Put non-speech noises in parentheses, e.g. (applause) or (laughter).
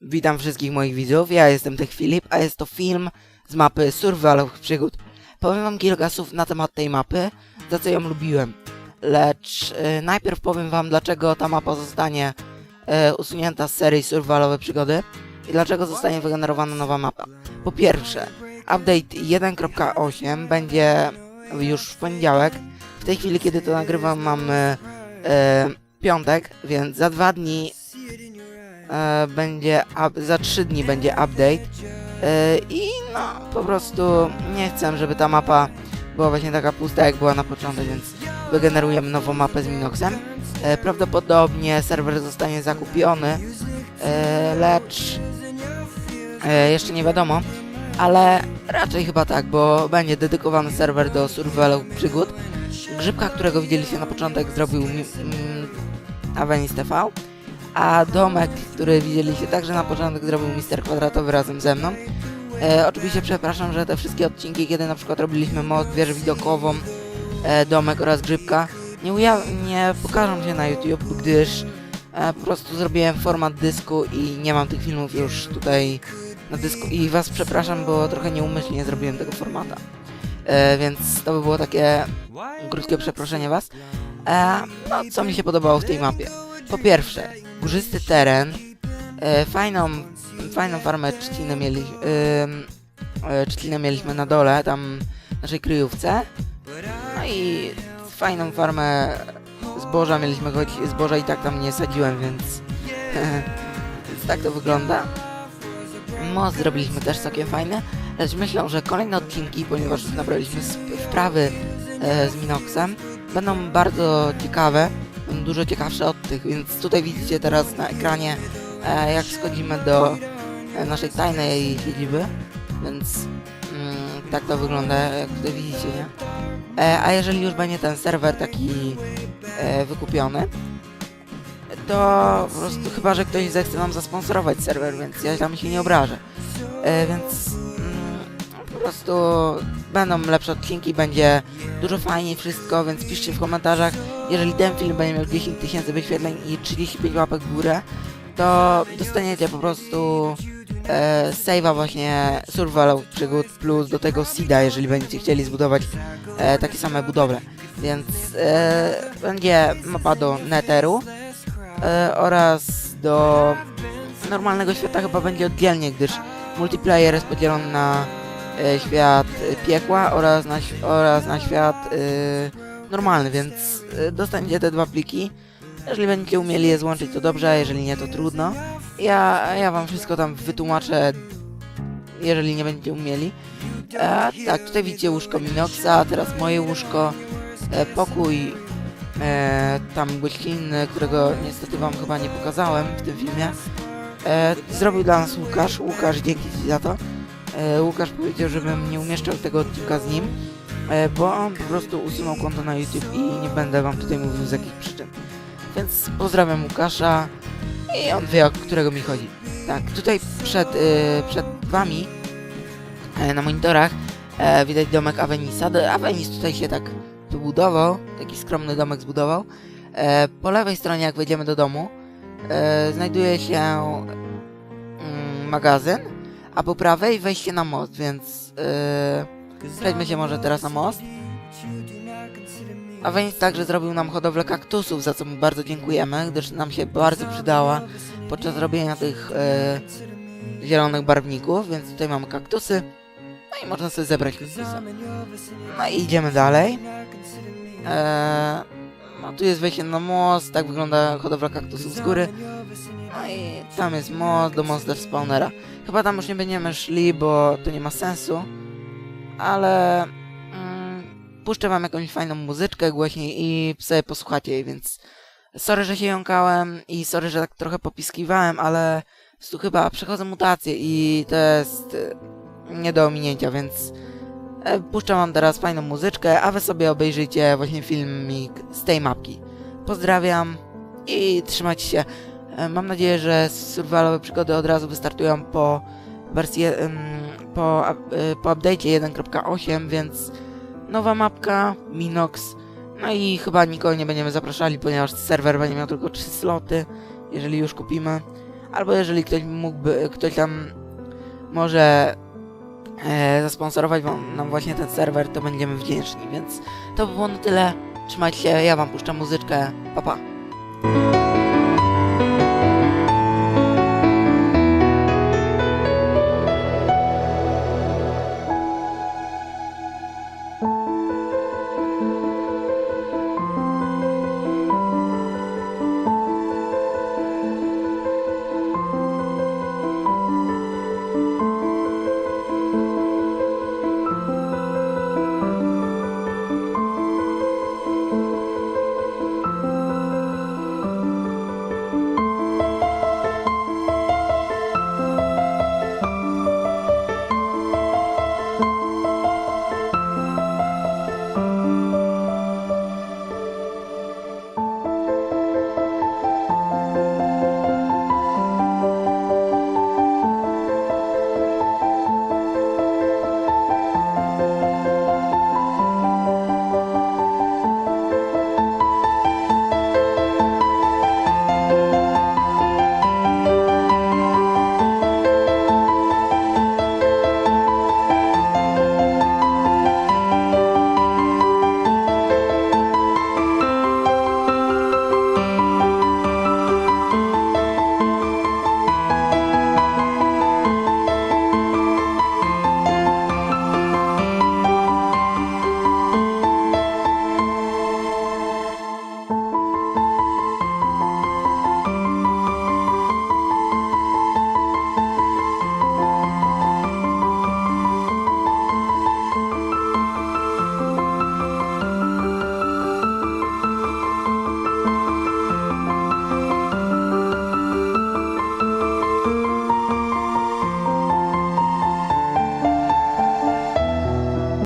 Witam wszystkich moich widzów, ja jestem Tech Filip, a jest to film z mapy Survivalowych Przygód. Powiem wam kilka słów na temat tej mapy, za co ją lubiłem. Lecz e, najpierw powiem wam, dlaczego ta mapa zostanie e, usunięta z serii Survivalowe Przygody i dlaczego zostanie wygenerowana nowa mapa. Po pierwsze, update 1.8 będzie już w poniedziałek. W tej chwili, kiedy to nagrywam, mamy e, piątek, więc za dwa dni e, będzie, up, za trzy dni będzie update e, i no po prostu nie chcę, żeby ta mapa była właśnie taka pusta jak była na początku, więc wygenerujemy nową mapę z Minoxem. E, prawdopodobnie serwer zostanie zakupiony, e, lecz e, jeszcze nie wiadomo, ale raczej chyba tak, bo będzie dedykowany serwer do survival przygód. Grzybka, którego widzieliście na początek zrobił mm, Avenis TV, a domek, który widzieliście także na początek zrobił Mister Kwadratowy razem ze mną. E, oczywiście przepraszam, że te wszystkie odcinki, kiedy na przykład robiliśmy most, wieżę widokową, e, domek oraz grzybka, nie, nie pokażą się na YouTube, gdyż e, po prostu zrobiłem format dysku i nie mam tych filmów już tutaj na dysku i was przepraszam, bo trochę nieumyślnie zrobiłem tego formata. E, więc to by było takie krótkie przeproszenie was. E, no, co mi się podobało w tej mapie? Po pierwsze, górzysty teren, e, fajną, fajną farmę trzciny mieli, e, trzcinę mieliśmy na dole, tam w naszej kryjówce. No i fajną farmę zboża mieliśmy, choć zboża i tak tam nie sadziłem, więc, (laughs) więc tak to wygląda. Most zrobiliśmy też całkiem fajny, lecz myślę, że kolejne odcinki, ponieważ nabraliśmy wprawy e, z Minoxem, będą bardzo ciekawe, dużo ciekawsze od więc tutaj widzicie teraz na ekranie, e, jak schodzimy do e, naszej tajnej siedziby, więc mm, tak to wygląda, jak tutaj widzicie, nie? E, a jeżeli już będzie ten serwer taki e, wykupiony, to po prostu chyba, że ktoś zechce nam zasponsorować serwer, więc ja tam się nie obrażę. E, więc mm, po prostu będą lepsze odcinki, będzie dużo fajniej wszystko, więc piszcie w komentarzach, jeżeli ten film będzie miał 10 tysięcy wyświetleń i 35 łapek w górę, to dostaniecie po prostu e, save'a właśnie Survival Przygód plus do tego Seeda, jeżeli będziecie chcieli zbudować e, takie same budowle. Więc e, będzie mapa do Netheru e, oraz do normalnego świata chyba będzie oddzielnie, gdyż multiplayer jest podzielony na e, świat piekła oraz na, oraz na świat e, normalny, więc e, dostaniecie te dwa pliki. Jeżeli będziecie umieli je złączyć, to dobrze, jeżeli nie, to trudno. Ja, ja wam wszystko tam wytłumaczę, jeżeli nie będziecie umieli. E, tak, tutaj widzicie łóżko Minoxa, teraz moje łóżko, e, pokój e, tam gościnny, którego niestety wam chyba nie pokazałem w tym filmie. E, zrobił dla nas Łukasz, Łukasz, dzięki ci za to. E, Łukasz powiedział, żebym nie umieszczał tego odcinka z nim, bo on po prostu usunął konto na YouTube i nie będę wam tutaj mówił z jakich przyczyn. Więc pozdrawiam Łukasza i on wie, o którego mi chodzi. Tak, tutaj przed, y, przed wami e, na monitorach e, widać domek Avenisa. Avenis tutaj się tak wybudował, taki skromny domek zbudował. E, po lewej stronie, jak wejdziemy do domu, e, znajduje się mm, magazyn, a po prawej wejście na most, więc przejdźmy się może teraz na most. A Wenis także zrobił nam hodowlę kaktusów, za co mu bardzo dziękujemy, gdyż nam się bardzo przydała podczas robienia tych e, zielonych barwników, więc tutaj mamy kaktusy. No i można sobie zebrać kaktusy. No i idziemy dalej. E, no tu jest wejście na most, tak wygląda hodowla kaktusów z góry. No i tam jest most do Monster Spawnera. Chyba tam już nie będziemy szli, bo to nie ma sensu. Ale mm, puszczę wam jakąś fajną muzyczkę głośniej i sobie posłuchacie jej, więc sorry, że się jąkałem i sorry, że tak trochę popiskiwałem, ale tu chyba przechodzę mutację i to jest e, nie do ominięcia, więc e, puszczę wam teraz fajną muzyczkę, a wy sobie obejrzyjcie właśnie filmik z tej mapki. Pozdrawiam i trzymajcie się. E, Mam nadzieję, że survivalowe przygody od razu wystartują po wersji, em, po, e, po update'cie 1.8, więc nowa mapka, Minox, no i chyba nikogo nie będziemy zapraszali, ponieważ serwer będzie miał tylko 3 sloty, jeżeli już kupimy. albo jeżeli ktoś mógłby, ktoś tam może e, zasponsorować nam właśnie ten serwer, to będziemy wdzięczni, więc to by było na tyle. Trzymajcie się, ja wam puszczam muzyczkę. Pa pa.